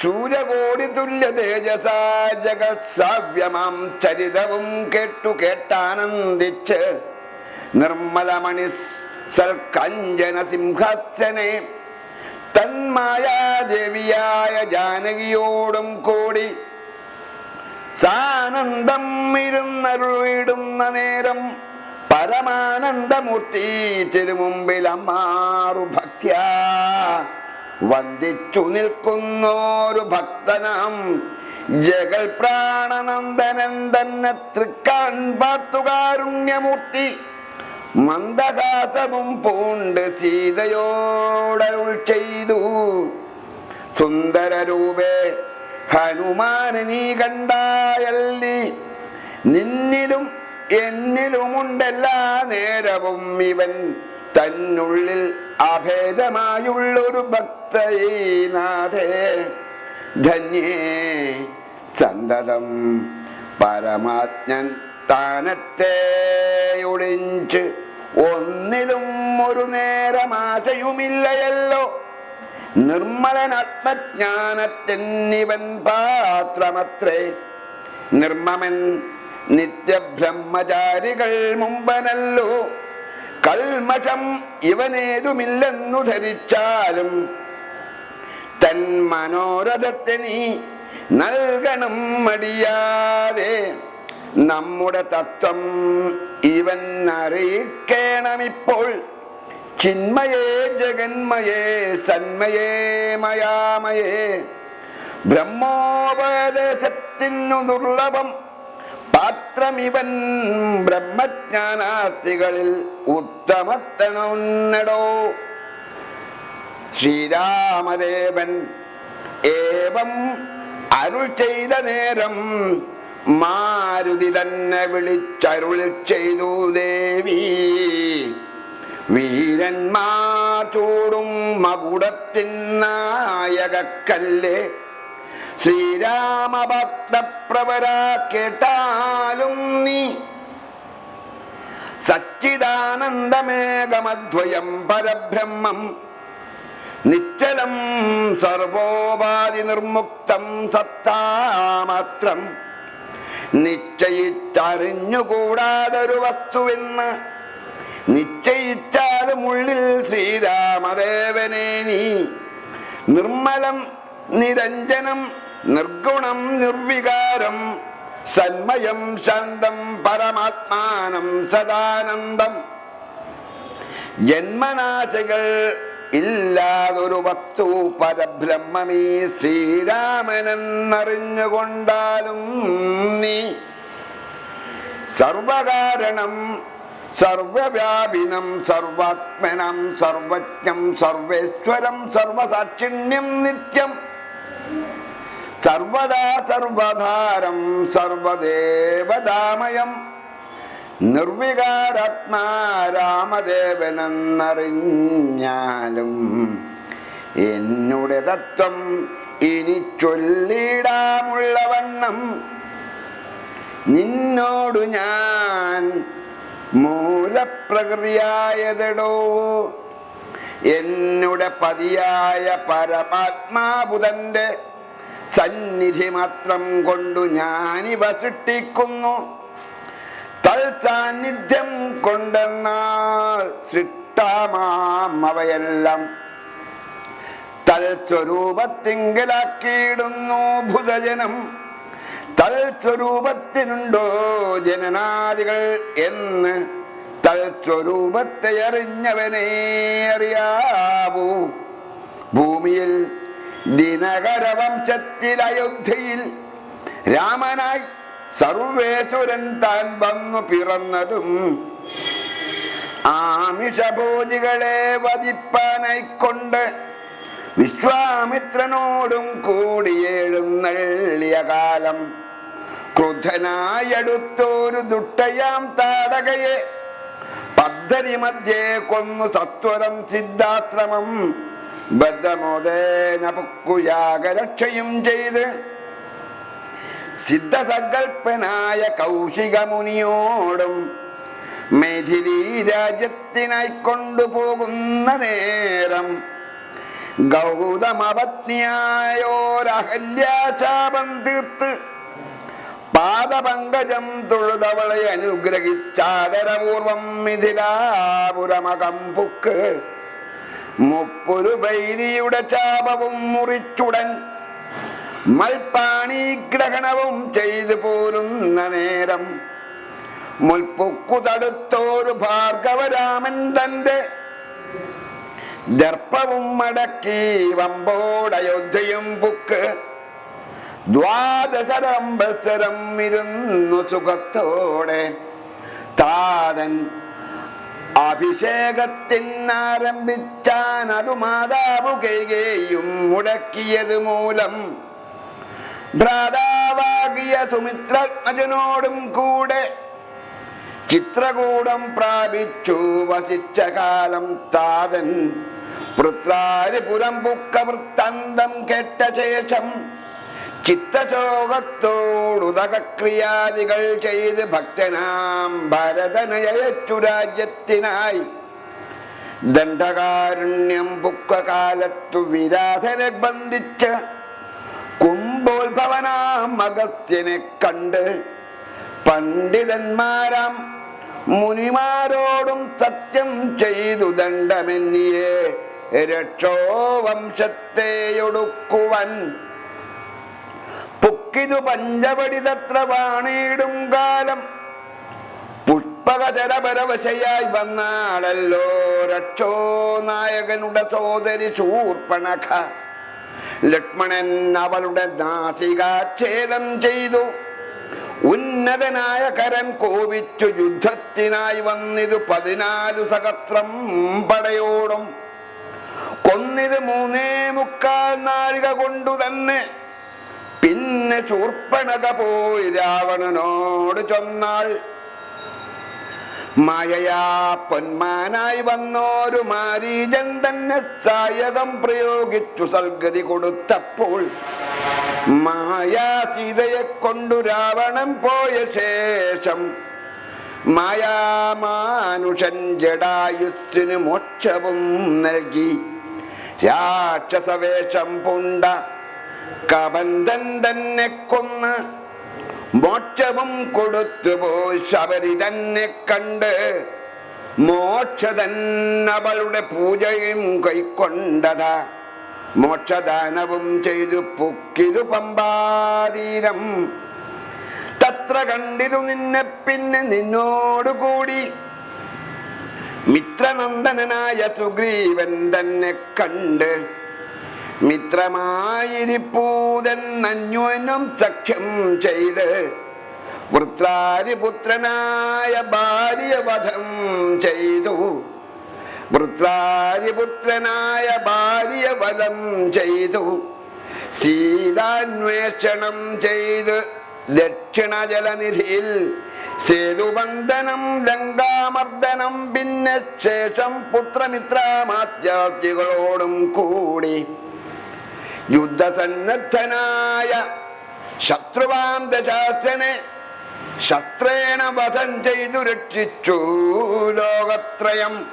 സൂര്യകോടി തുല്യ തേജസ ജഗസാവ്യമാം ചരിതവും കേട്ടു കേട്ടാനന്ദിച്ച് നിർമ്മലമണി സർക്കഞ്ജന സിംഹസനെ തന്മായാദേവിയായ ജാനകിയോടും കൂടി സാനന്ദം ഇരുന്നരുളിടുന്ന നേരം പരമാനന്ദമൂർത്തി തിരുമുമ്പിൽ അമ്മാറു ഭക്ത്യ. വന്ദിച്ചു നിൽക്കുന്നോരു ഭക്തനാം ജഗൽ പ്രാണനന്ദനൻ തന്നെ തൃക്കാൻ പാർത്തുകാരുണ്യമൂർത്തി മന്ദഹാസവും പൂണ്ട് സീതയോടരുൾ ചെയ്തു. സുന്ദരരൂപേ ഹനുമാൻ നീ കണ്ടായല്ലി. നിന്നിലും എന്നിലുമുണ്ടെല്ലാ നേരവും ഇവൻ തന്നുള്ളിൽ അഭേദമായുള്ളൊരു ഭക്തനാഥേ ധന്യേ സന്തതം പരമാജ്ഞൻ താനത്തെ ഒളിഞ്ച് ഒന്നിലും ഒരു നേരമാശയുമില്ലയല്ലോ നിർമ്മലനാത്മജ്ഞാനത്തിനിവൻ പാത്രമത്രേ. നിർമ്മമൻ നിത്യബ്രഹ്മചാരികൾ മുമ്പനല്ലോ. കൽമഷം ഇവനേതുമില്ലെന്നു ധരിച്ചാലും തൻ മനോരഥത്തെ നീ നൽകണം മടിയാതെ നമ്മുടെ തത്വം ഇവൻ അറിയിക്കണമിപ്പോൾ. ചിന്മയേ ജഗന്മയേ സന്മയേ മയാമയേ. ബ്രഹ്മോപദേശത്തിനു ദുർലഭം പാത്രമിവൻ ബ്രഹ്മജ്ഞാനാർത്ഥികളിൽ ഉത്തമത്തണുന്നടോ ശ്രീരാമദേവൻ ഏവം അരുൾ ചെയ്ത നേരം മാരുതി തന്നെ വിളിച്ചരുൾ ചെയ്തു ദേവി. വീരന്മാർ ചൂടും മകുടത്തിൻ നായകക്കല്ലേ ശ്രീരാമഭക്തപ്രവര കേട്ടാലും നീ സച്ചിദാനന്ദമേകമദ്വയം പരബ്രഹ്മം നിശ്ചലം സർവോപാധി നിർമുക്തം സത്താമാത്രം നിശ്ചയിച്ചറിഞ്ഞുകൂടാതൊരു വസ്തുവെന്ന് നിശ്ചയിച്ചാലും ഉള്ളിൽ ശ്രീരാമദേവനെ നീ നിർമ്മലം നിരഞ്ജനം നിർഗുണം നിർവികാരം സന്മയം ശാന്തം പരമാത്മാനം സദാനന്ദം. ജന്മനാശകൾ ഇല്ലാതൊരു വസ്തു പരബ്രഹ്മമീ ശ്രീരാമനെന്നറിഞ്ഞുകൊണ്ടാലും നീ സർവകാരണം സർവവ്യാപിനം സർവാത്മനം സർവജ്ഞം സർവേശ്വരം സർവസാക്ഷിണ്യം നിത്യം സർവദാ സർവധാരം സർവദേവതാമയം. നിർവികാരാത്മാ രാമദേവനെന്നറിഞ്ഞാലും എന്നുടെ തത്വം ഇനി ചൊല്ലിടാമുള്ളവണ്ണം. നിന്നോടു ഞാൻ മൂലപ്രകൃതിയായതെടോ? എന്നുടെ പതിയായ പരമാത്മാബുധന്റെ സന്നിധി മാത്രം കൊണ്ടു ഞാനിവ സൃഷ്ടിക്കുന്നു. തൽസാന്നിധ്യം കൊണ്ടെന്നാൽ സൃഷ്ടാമാം അവയെല്ലാം. തൽസ്വരൂപത്തിങ്കലാക്കിയിടുന്നു ഭുതജനം. തൽസ്വരൂപത്തിനുണ്ടോ ജനനാദികൾ എന്ന് തൽസ്വരൂപത്തെ അറിഞ്ഞവനേ അറിയാവൂ. ഭൂമിയിൽ ദിനകരവംശത്തിൽ അയോധ്യയിൽ രാമനായി സർവേശ്വരൻ താൻ വന്നു പിറന്നതും ആമിഷഭോജികളെ വധിപ്പാനായിക്കൊണ്ട് വിശ്വാമിത്രനോടും കൂടിയെഴുന്നള്ളിയ കാലം ക്രുദ്ധനായടുത്തൊരു ദുട്ടയാം താടകയെ പദ്ധതി മധ്യേ കൊന്നു സത്വരം സിദ്ധാശ്രമം ബദ്ധമോദേന ചെയ്ത് സിദ്ധസങ്കൽപ്പനായ കൗശികമുനിയോടും മെഥിലി രാജ്യത്തിനായി കൊണ്ടുപോകുന്ന നേരം ഗൗതമപത്നിയായോരഹല്യാശാപം തീർത്ത് പാദപങ്കജം തൊഴുതവളെ അനുഗ്രഹിച്ചാദരപൂർവം മിഥിലാപുരമകം പുക്ക് മുപ്പൊരു വൈരിയുടെ ചാപവും മുറിച്ചുടൻ മൽപ്പാണി ഗ്രഹണവും ചെയ്തു പോരുന്ന നേരം മുൽപ്പൊക്കു തടുത്തോരു ഭാർഗവരാമൻ തന്റെ ദർപ്പവും മടക്കി വമ്പോടയോധ്യയും പുക്ക് ദ്വാദശരംബത്സരം ഇരുന്നു സുഖത്തോടെ താതൻ അഭിഷേകത്തിനാരംഭിച്ചാൻ അതു മാതാവു കൈകേയും മുടക്കിയത് മൂലം ഭ്രാതാവാകിയ സുമിത്രജ്ഞനോടും കൂടെ ചിത്രകൂടം പ്രാപിച്ചു. വസിച്ച കാലം താതൻ വൃത്രാരിപുരം പുക്ക വൃത്തന്തം കേട്ട ശേഷം ചിത്തശോകത്തോടുതകക്രിയാദികൾ ചെയ്ത് ഭക്തനാം ഭരതനയച്ചു രാജ്യത്തിനായി. ദണ്ഡകാരുണ്യം പുക്കകാലത്തു വിരാധനെ ബന്ധിച്ച് കുംഭോത്ഭവനാം അഗസ്ത്യനെ കണ്ട് പണ്ഡിതന്മാരാം മുനിമാരോടും സത്യം ചെയ്തു ദണ്ഡമെന്നിയെ രക്ഷോ വംശത്തെയൊടുക്കുവൻ പുക്കിതു പഞ്ചപടി തത്ര വാണിയിടും കാലം. പുഷ്പകചരപരവശയായി വന്നാളല്ലോ രക്ഷോ നായകനുടെ സോദരി ശൂർപ്പണഖ. ലക്ഷ്മണൻ അവളുടെ നാസികാച്ഛേദം ചെയ്തു. ഉന്നതനായ കരൻ കോപിച്ചു യുദ്ധത്തിനായി വന്നിതു പതിനാലു സഹസ്രം പടയോടും. കൊന്നിത് മൂന്നേ മുക്കാൽ നാഴിക കൊണ്ടു തന്നെ പിന്നെ ചൂർപ്പണക പോയി രാവണനോട് ചൊന്നാൾ മായയാ പൊന്മാനായി വന്നോരു മാരീജൻ തന്നെ ചായകം പ്രയോഗിച്ചു സൽഗതി കൊടുത്തപ്പോൾ മായാ സീതയെ കൊണ്ടു രാവണൻ പോയ ശേഷം മായാമാനുഷൻ ജഡായുസ്സിന് മോക്ഷവും നൽകി. രാക്ഷസവേഷം പുണ്ട കബന്ധൻ തന്നെ കൊന്ന് മോക്ഷവും കൊടുത്തുപോയി ശബരി തന്നെ കണ്ട് മോക്ഷതൻ അവളുടെ പൂജയും കൈക്കൊണ്ടതാ. മോക്ഷദാനവും ചെയ്തു പൊക്കിതു പമ്പാതീരം. തത്ര കണ്ടിതു നിന്നെ പിന്നെ നിന്നോടുകൂടി മിത്രനന്ദനായ സുഗ്രീവൻ തന്നെ കണ്ട് മിത്രമായിരിപ്പൂതെന്നന്യോന്യം സഖ്യം ചെയ്ത് വൃത്രാരിപുത്രനായ ഭാര്യവധം ചെയ്തു. വൃത്രാരിപുത്രനായ ഭാര്യവധം ചെയ്തു. സീതാന്വേഷണം ചെയ്ത് ദക്ഷിണ ജലനിധിയിൽ സേതുബന്ധനം ലങ്കാമർദ്ദനം പിന്നെ ശേഷം പുത്രമിത്രമാത്യാർത്ഥികളോടും കൂടി യുദ്ധസന്നദ്ധനായ ശത്രുവാം ദശാസനെ ശസ്ത്രേണ വധം ചെയ്തു രക്ഷിച്ചു ലോകത്രയം.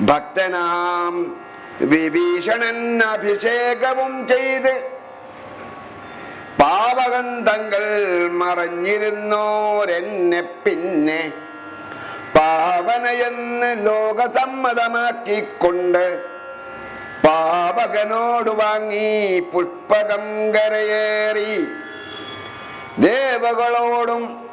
ഭക്തനാം വിഭീഷണൻ അഭിഷേകവും ചെയ്ത് പാവകന്തങ്ങൾ മറഞ്ഞിരുന്നോരെന്നെ പിന്നെ പാവനയെന്ന് ലോകസമ്മതമാക്കിക്കൊണ്ട് പാവകനോട് വാങ്ങി പുഷ്പകം കരയേറി ദേവകളോടും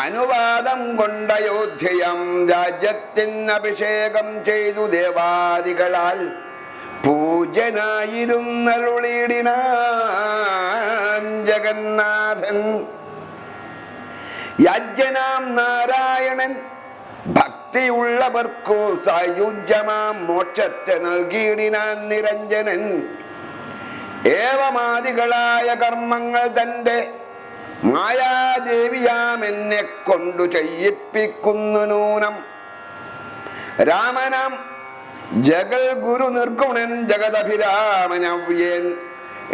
അനുവാദം കൊണ്ട അയോധ്യയം രാജ്യത്തിന് അഭിഷേകം ചെയ്തു ദേവാദികളാൽ പൂജനായിരുന്നരുളിടിനാൻ ജഗന്നാഥൻ. യജ്ഞനാം നാരായണൻ ഭക്തിയുള്ളവർക്കു സായുജ്യമാം മോക്ഷത്തെ നൽകിയിടിനാൻ നിരഞ്ജനൻ. ഏവമാദികളായ കർമ്മങ്ങൾ തന്റെ മായാദേവിയാം എന്നെ കൊണ്ടു ചെയ്യിപ്പിക്കുന്നു നൂനം. രാമനാം ജഗൽ ഗുരു നിർഗുണൻ ജഗദഭിരാമനവ്യൻ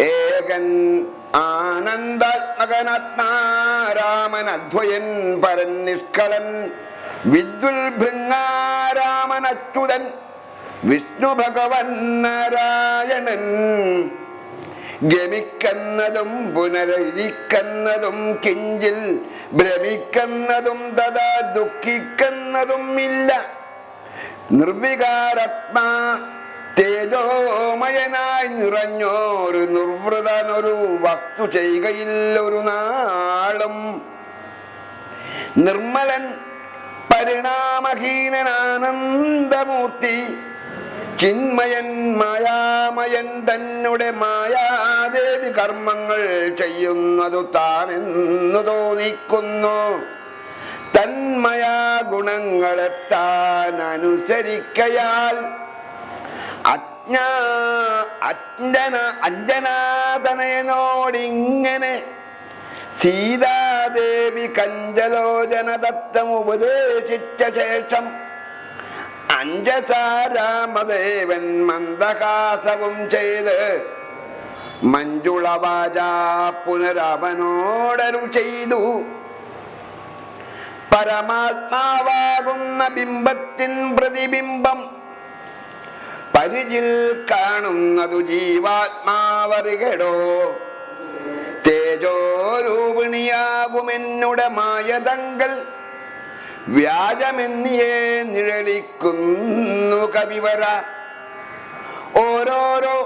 ഏകൻ ആനന്ദാത്മകനാത്മാരാമൻ അധ്വയൻ പരൻ നിഷ്കളൻ വിദ്യുൽ ഭൃങ്ങാരാമൻ അച്യുതൻ വിഷ്ണു ഭഗവൻ നാരായണൻ. ഗമിക്കുന്നതും പുനരയിക്കുന്നതും കിഞ്ചിൽ ഭ്രമിക്കുന്നതും തഥാ ദുഃഖിക്കുന്നതും ഇല്ല. നിർവികാരാത്മാ തേജോമയനായി നിറഞ്ഞോരു നിർവൃതനൊരു വസ്തു ചെയ്യുകയില്ലൊരു നാളും. നിർമ്മലൻ പരിണാമഹീനനാനന്ദമൂർത്തി. ചിന്മയൻ മായാമയൻ തന്നെ മായാദേവി കർമ്മങ്ങൾ ചെയ്യുന്നതു താനെന്നു തോന്നിക്കുന്നു. തന്മയാ ഗുണങ്ങളെ താൻ അനുസരിക്കയാൽ അജ്ഞാ അഞ്ജന അഞ്ജനാതനയനോടിങ്ങനെ സീതാദേവി കഞ്ചലോചന തത്വം ഉപദേശിച്ച ശേഷം അഞ്ചസാരാമദേവൻ മന്ദഹാസവും ചെയ്ത് മഞ്ജുളവാച പുനരവനോടരു ചെയ്തു. പരമാത്മാവാകുന്ന ബിംബത്തിൻ പ്രതിബിംബം പരിചിൽ കാണുന്നതു ജീവാത്മാവറികടോ? തേജോരൂപിണിയാകുമെന്നുടെ മായതങ്കൽ വ്യാജമെന്നിയേ നിഴലിക്കുന്നു കവിവര. ഓരോരോ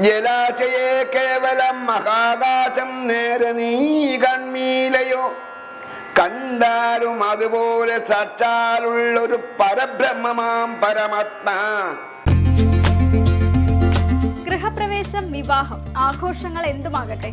ജലാശയെ കേവലം മഹാകാശം നേരെ നീ കൺമീലയോ. കണ്ടാലും അതുപോലെ സാക്ഷാലുള്ളൊരു പരബ്രഹ്മമാം പരമാത്മാ. ഗൃഹപ്രവേശം വിവാഹം. ആഘോഷങ്ങൾ എന്തുമാകട്ടെ?